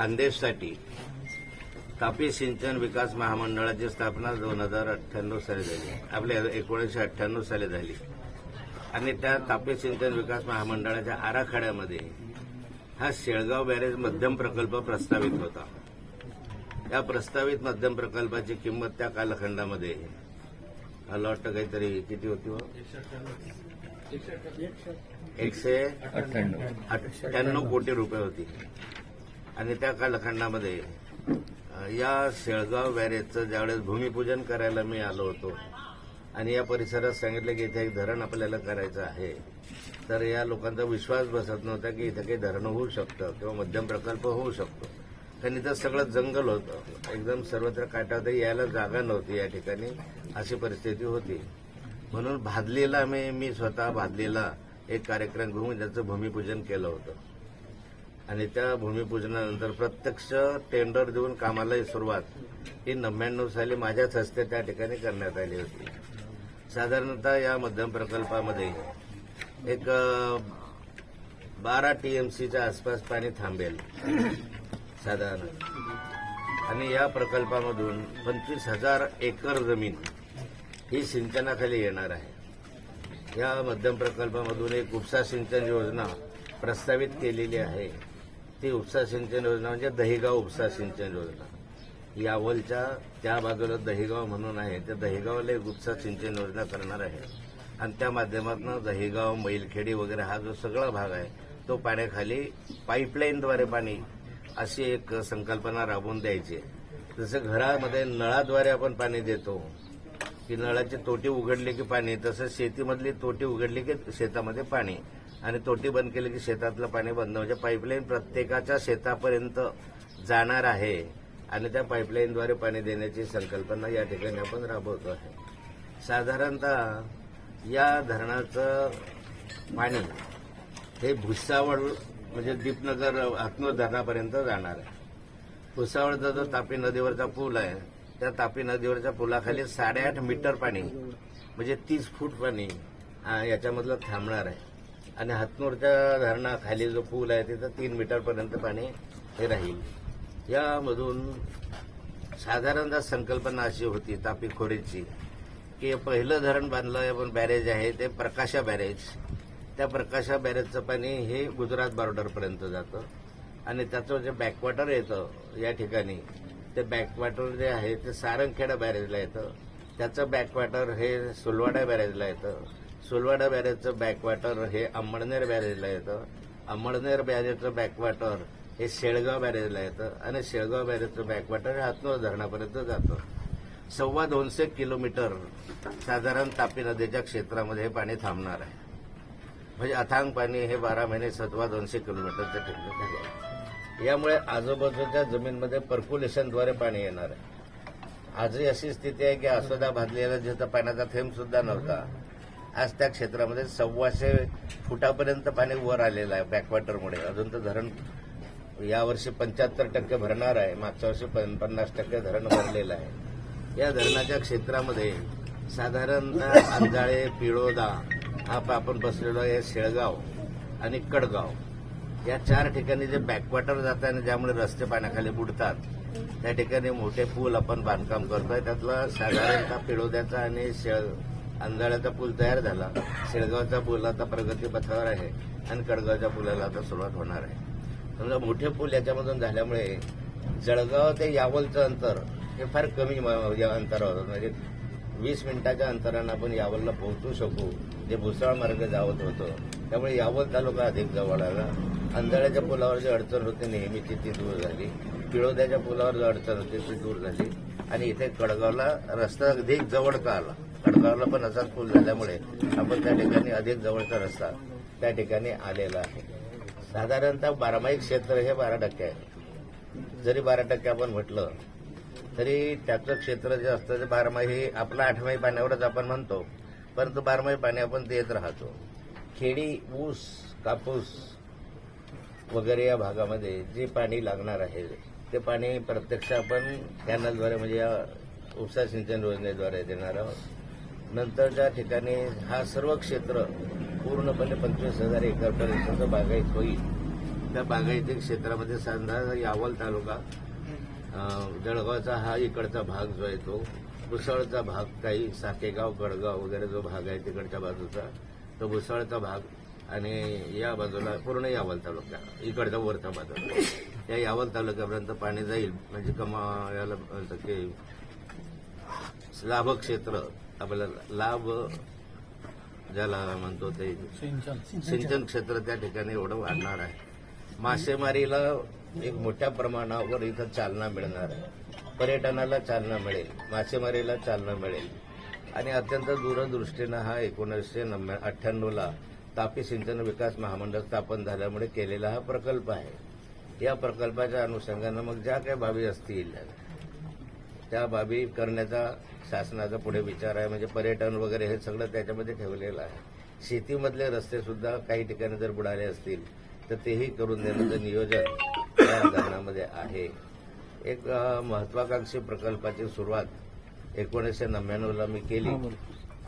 खानदेशसाठी तापी सिंचन विकास महामंडळाची स्थापना दोन हजार अठ्ठ्याण्णव साली झाली. आपल्या एकोणीसशे अठ्ठ्याण्णव साली झाली. आणि त्या तापी सिंचन विकास महामंडळाच्या आराखड्यामध्ये हा शेळगाव बॅरेज मध्यम प्रकल्प प्रस्तावित होता. या प्रस्तावित मध्यम प्रकल्पाची किंमत त्या कालखंडामध्ये मला वाटतं काहीतरी किती होती हो? एकशे अठ्ठ्याण्णव कोटी रुपये होती. आणि त्या कालखंडामध्ये या शेळगाव बॅरेजचं ज्यावेळेस भूमिपूजन करायला मी आलो होतो आणि या परिसरात सांगितलं की इथे एक धरण आपल्याला करायचं आहे तर या लोकांचा विश्वास बसत नव्हता की इथं काही धरण होऊ शकतं किंवा मध्यम प्रकल्प होऊ शकतो. कारण इथं सगळं जंगल होतं. एकदम सर्वत्र काठावर यायला जागा नव्हती या ठिकाणी अशी परिस्थिती होती. म्हणून भादलीला मी मी स्वतः भादलीला एक कार्यक्रम घेऊन त्याचं भूमिपूजन केलं होतं. आणि त्या भूमिपूजनानंतर प्रत्यक्ष टेंडर देऊन कामाला सुरुवात ही नव्याण्णव साली माझ्याच हस्ते त्या ठिकाणी करण्यात आली होती. साधारणतः या मध्यम प्रकल्पामध्ये एक बारा टीएमसीच्या आसपास पाणी थांबेल. साधारण. आणि या प्रकल्पामधून पंचवीस हजार एकर जमीन ही सिंचनाखाली येणार आहे. या मध्यम प्रकल्पामधून एक उपसा सिंचन योजना प्रस्तावित केलेली आहे. ती उपसा सिंचन योजना म्हणजे दहिगाव उपसा सिंचन योजना. यावलच्या त्या बाजूला दहिगाव म्हणून आहे त्या दहिगावला एक उपसा सिंचन योजना करणार आहे. आणि त्या माध्यमातून दहिगाव मैलखेडी वगैरे हा जो सगळा भाग आहे तो पाण्याखाली पाईपलाईनद्वारे पाणी अशी एक संकल्पना राबवून द्यायची जसं घरामध्ये नळाद्वारे आपण पाणी देतो की नळाची तोटी उघडली की पाणी तसं शेतीमधली तोटी उघडली की शेतामध्ये पाणी. आणि तोटी बंद केली की शेतातलं पाणी बंद म्हणजे पाईपलाईन प्रत्येकाच्या शेतापर्यंत जाणार आहे आणि त्या पाईपलाईनद्वारे पाणी देण्याची संकल्पना या ठिकाणी आपण राबवतो आहे. साधारणतः या धरणाचं पाणी हे भुसावळ म्हणजे दीपनगर हातनूर धरणापर्यंत जाणार आहे. भुसावळचा जो तापी नदीवरचा पूल आहे त्या तापी नदीवरच्या पुलाखाली साडेआठ मीटर पाणी म्हणजे तीस फूट पाणी याच्यामधलं थांबणार आहे. आणि हातनूरच्या धरणाखाली जो पूल आहे तिथं तीन मीटरपर्यंत पाणी हे राहील. यामधून साधारणतः संकल्पना अशी होती तापी खोरेची की पहिलं धरण बांधलं आपण बॅरेज आहे ते प्रकाशा बॅरेज त्या प्रकाशा बॅरेजचं पाणी हे गुजरात बॉर्डरपर्यंत जातं. आणि त्याचं जे बॅकवॉटर येतं या ठिकाणी ते बॅकवॉटर जे आहे ते सारंगखेडा बॅरेजला येतं. त्याचं बॅकवॉटर हे सुलवाडा बॅरेजला येतं. सुलवाडा बॅरेजचं बॅकवॉटर हे अंबडनेर बॅरेजला येतं. अंबडनेर बॅरेजचं बॅकवॉटर हे शेळगाव बॅरेजला येतं आणि शेळगाव बॅरेजचं बॅकवॉटर हे हातनोर धरणापर्यंत जातं. सव्वा दोनशे किलोमीटर साधारण तापी नदीच्या क्षेत्रामध्ये हे पाणी थांबणार आहे. म्हणजे अथांग पाणी हे बारा महिने सत्वा दोनशे किलोमीटरच्या ठिकाणी झाले आहे. यामुळे आजूबाजूच्या जमीनमध्ये पर्क्युलेशनद्वारे पाणी येणार आहे. आजही अशी स्थिती आहे की आसोदा भाजलेला जिथं पाण्याचा थेंब सुद्धा नव्हता आज त्या क्षेत्रामध्ये सव्वाशे फुटापर्यंत पाणी वर आलेलं आहे बॅकवॉटरमुळे अजून तर धरण यावर्षी पंच्याहत्तर टक्के भरणार आहे मागच्या वर्षी पन्नास टक्के धरण भरलेलं आहे. या धरणाच्या क्षेत्रामध्ये साधारणतः अंजाळे पिळोदा हा प- आपण बसलेलो आहे शेळगाव आणि कडगाव. या चार ठिकाणी जे बॅकवॉटर जात आणि ज्यामुळे रस्ते पाण्याखाली बुडतात त्या ठिकाणी मोठे पूल आपण बांधकाम करतोय. त्यातला साधारणतः पिळोद्याचा आणि शेळ अंधाळ्याचा पूल तयार झाला शेळगावचा पूल आता प्रगतीपथावर आहे आणि कडगावच्या पुलाला आता सुरुवात होणार आहे. समजा मोठे पूल याच्यामधून झाल्यामुळे जळगाव ते यावलचं अंतर हे फार कमी म- म्हणजे या अंतरावर होतं. म्हणजे वीस मिनिटाच्या अंतरानं आपण यावलला पोहोचू शकू. जे भुसाळ मार्ग जावत होतं. त्यामुळे यावल तालुका अधिक जवळ आला. अंधाळ्याच्या पुलावर जी अडचण होती नेहमीची ती दूर झाली. पिळोद्याच्या पुलावर जी अडचण होती ती दूर झाली. आणि इथे कडगावला रस्ता अधिक जवळ का आला. खडगावला पण असाच पूल झाल्यामुळे आपण त्या ठिकाणी अधिक जवळचा रस्ता त्या ठिकाणी आलेला आहे. साधारणतः बारामाही क्षेत्र हे बारा टक्के आहे. जरी बारा टक्के आपण म्हटलं तरी त्याचं क्षेत्र जे असतं ते बारमाही आपलं आठमाही पाण्यावरच आपण म्हणतो परंतु बारमाही पाणी आपण देत राहतो. खेडी ऊस कापूस वगैरे या भागामध्ये जे पाणी लागणार आहे ते पाणी प्रत्यक्ष आपण कॅनलद्वारे म्हणजे या उपसा सिंचन योजनेद्वारे देणार आहोत. नंतरच्या ठिकाणी हा सर्व क्षेत्र पूर्णपणे पंचवीस हजार एकरपर्यंतचं बागायत होईल. त्या बागायती क्षेत्रामध्ये साधारण यावल तालुका जळगावचा हा इकडचा भाग जो आहे तो भुसाळचा भाग काही साकेगाव कडगाव वगैरे जो भाग आहे तिकडच्या बाजूचा तो भुसाळचा भाग आणि या बाजूला पूर्ण यावल तालुका इकडचा वरचा बाजूला या यावल तालुक्यापर्यंत पाणी जाईल म्हणजे कमा याला लाभक्षेत्र की लाभ ज्याला म्हणतो ते सिंचन. क्षेत्र त्या ठिकाणी एवढं वाढणार आहे. मासेमारीला एक मोठ्या प्रमाणावर इथं चालना मिळणार आहे. पर्यटनाला चालना मिळेल मासेमारीला चालना मिळेल. आणि अत्यंत दूरदृष्टीनं हा एकोणीसशे अठ्ठ्याण्णवला तापी सिंचन विकास महामंडळ स्थापन झाल्यामुळे केलेला हा प्रकल्प आहे. या प्रकल्पाच्या अनुषंगानं मग ज्या काही बाबी असतील त्या बाबी करण्याचा शासनाचा पुढे विचार आहे. म्हणजे पर्यटन वगैरे हे सगळं त्याच्यामध्ये ठेवलेलं आहे. शेतीमधले रस्ते सुद्धा काही ठिकाणी जर बुडाले असतील तर तेही करून देण्याचं नियोजन या धरणामध्ये आहे. एक महत्वाकांक्षी प्रकल्पाची सुरुवात एकोणीसशे नव्याण्णवला मी केली.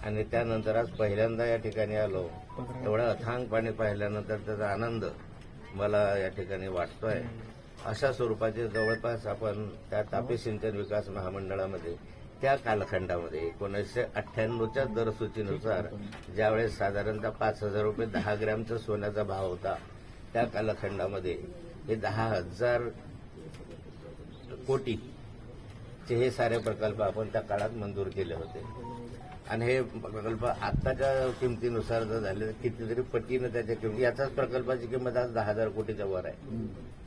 आणि त्यानंतर आज पहिल्यांदा या ठिकाणी आलो. एवढं अथांग पाणी पाहिल्यानंतर त्याचा आनंद मला या ठिकाणी वाटतोय. अशा स्वरूपाचे जवळपास आपण त्या तापी सिंचन विकास महामंडळामध्ये त्या कालखंडामध्ये एकोणीसशे अठ्ठ्याण्णवच्या दरसूचीनुसार ज्यावेळेस साधारणतः पाच हजार रुपये दहा ग्रॅमचा सोन्याचा भाव होता त्या कालखंडामध्ये हे दहा हजार कोटीचे हे सारे प्रकल्प आपण त्या काळात मंजूर केले होते. आणि हे प्रकल्प आत्ताच्या किमतीनुसार जर झाले तर कितीतरी पटीनं त्याच्या किमती याचाच प्रकल्पाची किंमत आज दहा हजार कोटीच्या वर आहे.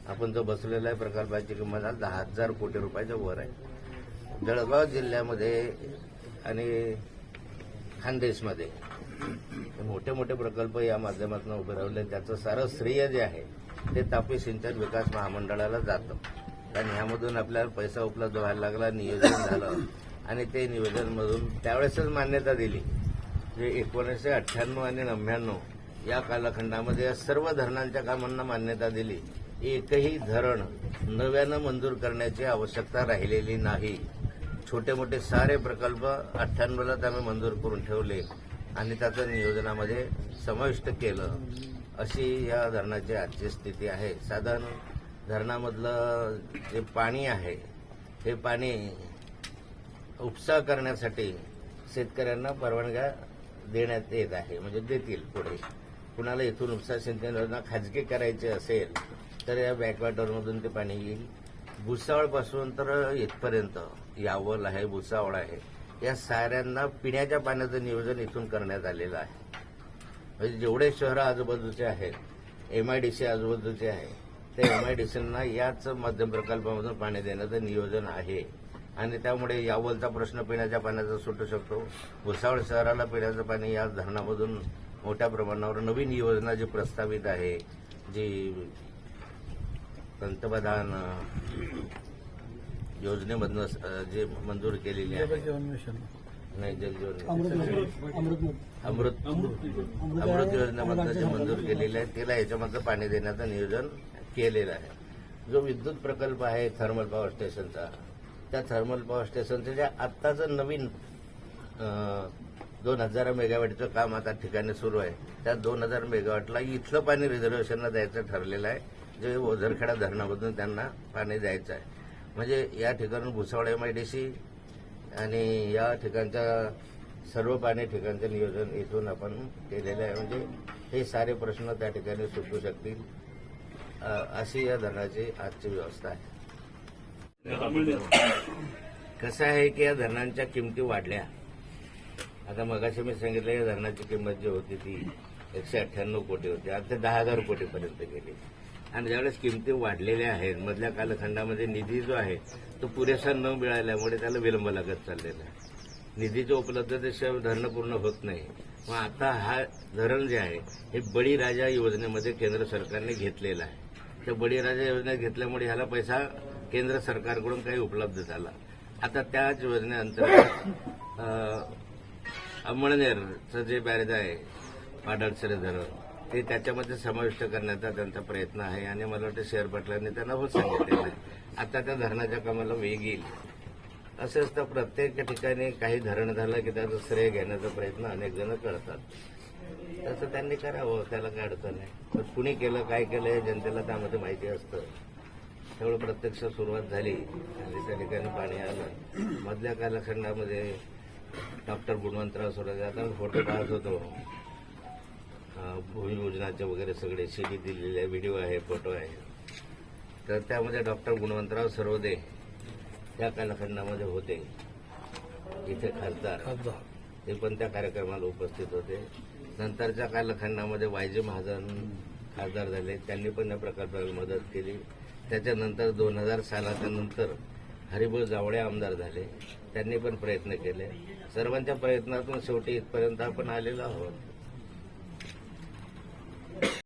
आपण जो बसलेला आहे प्रकल्पाची किंमत आज दहा हजार कोटी रुपयाच्या वर आहे. जळगाव जिल्ह्यामध्ये आणि खानदेशमध्ये मोठे मोठे प्रकल्प या माध्यमातून उभे राहिले. त्याचं सारं श्रेय जे आहे ते तापी सिंचन विकास महामंडळाला जातं. कारण ह्यामधून आपल्याला पैसा उपलब्ध व्हायला लागला नियोजन झालं. आणि ते नियोजनमधून त्यावेळेसच मान्यता दिली. जे एकोणीसशे अठ्ठ्याण्णव आणि नव्याण्णव या कालखंडामध्ये या सर्व धरणांच्या कामांना मान्यता दिली. एकही धरण नव्यानं मंजूर करण्याची आवश्यकता राहिलेली नाही. छोटे मोठे सारे प्रकल्प अठ्ठ्याण्णवलाच आम्ही मंजूर करून ठेवले आणि त्याचं नियोजनामध्ये समाविष्ट केलं अशी या धरणाची आजची स्थिती आहे. साधारण धरणामधलं जे पाणी आहे हे पाणी उपसा करण्यासाठी शेतकऱ्यांना परवानग्या देण्यात येत आहे म्हणजे देतील पुढे. कुणाला इथून उपसा सिंचन योजना खाजगी करायची असेल तर या बॅकवॉटरमधून ते पाणी येईल. भुसावळपासून तर इथपर्यंत यावल आहे भुसावळ आहे. या साऱ्यांना पिण्याच्या पाण्याचं नियोजन इथून करण्यात आलेलं आहे. म्हणजे जेवढे शहरं आजूबाजूचे आहेत एमआयडीसी आजूबाजूचे आहे त्या एमआयडीसींना याच मध्यम प्रकल्पामधून पाणी देण्याचं नियोजन आहे. आणि त्यामुळे यावलचा प्रश्न पिण्याच्या पाण्याचा सुटू शकतो. भुसावळ शहराला पिण्याचं पाणी या धरणामधून मोठ्या प्रमाणावर नवीन योजना जी प्रस्तावित आहे जी पंतप्रधान योजनेमधनं जे मंजूर केलेली आहे. नाही जलजीवन अमृत अमृत योजनेमधनं जे मंजूर केलेलं आहे तिला याच्यामधलं पाणी देण्याचं नियोजन केलेलं आहे. जो विद्युत प्रकल्प आहे थर्मल पॉवर स्टेशनचा त्या थर्मल पॉवर स्टेशनचं जे आत्ताचं नवीन दोन हजार मेगावॅटचं काम आता ठिकाणी सुरू आहे. त्या दोन हजार मेगावॅटला इथलं पाणी रिझर्वेशनला द्यायचं ठरलेलं आहे. जे ओझरखेडा धरणामधून त्यांना पाणी द्यायचं आहे. म्हणजे या ठिकाणून भुसावळ एमआयडीसी आणि या ठिकाणच्या सर्व पाणी ठिकाणचं नियोजन इथून आपण केलेलं आहे. म्हणजे हे सारे प्रश्न त्या ठिकाणी सुटू शकतील. अशी या धरणाची आजची व्यवस्था आहे. कसं आहे की या धरणांच्या किमती वाढल्या. आता मगाशी मी सांगितलं या धरणाची किंमत जी होती ती एकशे अठ्ठ्याण्णव कोटी होती. आता ते दहा हजार कोटीपर्यंत गेली. आणि ज्यावेळेस किमती वाढलेल्या आहेत मधल्या कालखंडामध्ये निधी जो आहे तो पुरेसा न मिळाल्यामुळे त्याला विलंब लागत चाललेला आहे. निधीच्या उपलब्धतेशिवाय धरणं पूर्ण होत नाही. मग आता हा धरण जे आहे हे बळीराजा योजनेमध्ये केंद्र सरकारने घेतलेलं आहे. त्या बळीराजा योजनेत घेतल्यामुळे ह्याला पैसा केंद्र सरकारकडून काही उपलब्ध झाला. आता त्याच योजनेअंतर्गत अं, अमळनेरचं जे बॅरेज आहे पाडळसरे धरण ते त्याच्यामध्ये समाविष्ट करण्याचा त्यांचा प्रयत्न आहे आणि मला वाटतं शेअर पाटलांनी त्यांना होत सांगितलेलं आहे. आता त्या धरणाच्या कामाला वेग येईल. असं असतं प्रत्येक ठिकाणी काही धरण झालं की त्याचं श्रेय घेण्याचा प्रयत्न अनेक जण करतात. तसं त्यांनी करावं त्याला काय अडचण नाही पण कुणी केलं काय केलं हे जनतेला त्यामध्ये माहिती असतं. त्यामुळे प्रत्यक्ष सुरुवात झाली. आणि त्या ठिकाणी पाणी आलं. मधल्या कालखंडामध्ये डॉक्टर गुणवंतराव सोडले आता फोटो पाहत होतो. अं, भूमिपूजनाचे वगैरे सगळे सीडी दिलेले व्हिडिओ आहे फोटो आहे. तर त्यामध्ये डॉक्टर गुणवंतराव सर्वदे त्या कालखंडामध्ये होते. इथे खासदार. ते पण त्या कार्यक्रमाला उपस्थित होते. नंतरच्या कालखंडामध्ये वायजे महाजन खासदार झाले. त्यांनी पण या प्रकल्पाला मदत केली. त्याच्यानंतर दोन हजार सालाच्या नंतर हरिभाऊ जावळे आमदार झाले. त्यांनी पण प्रयत्न केले. सर्वांच्या प्रयत्नातून शेवटी इथपर्यंत आपण आलेलो आहोत.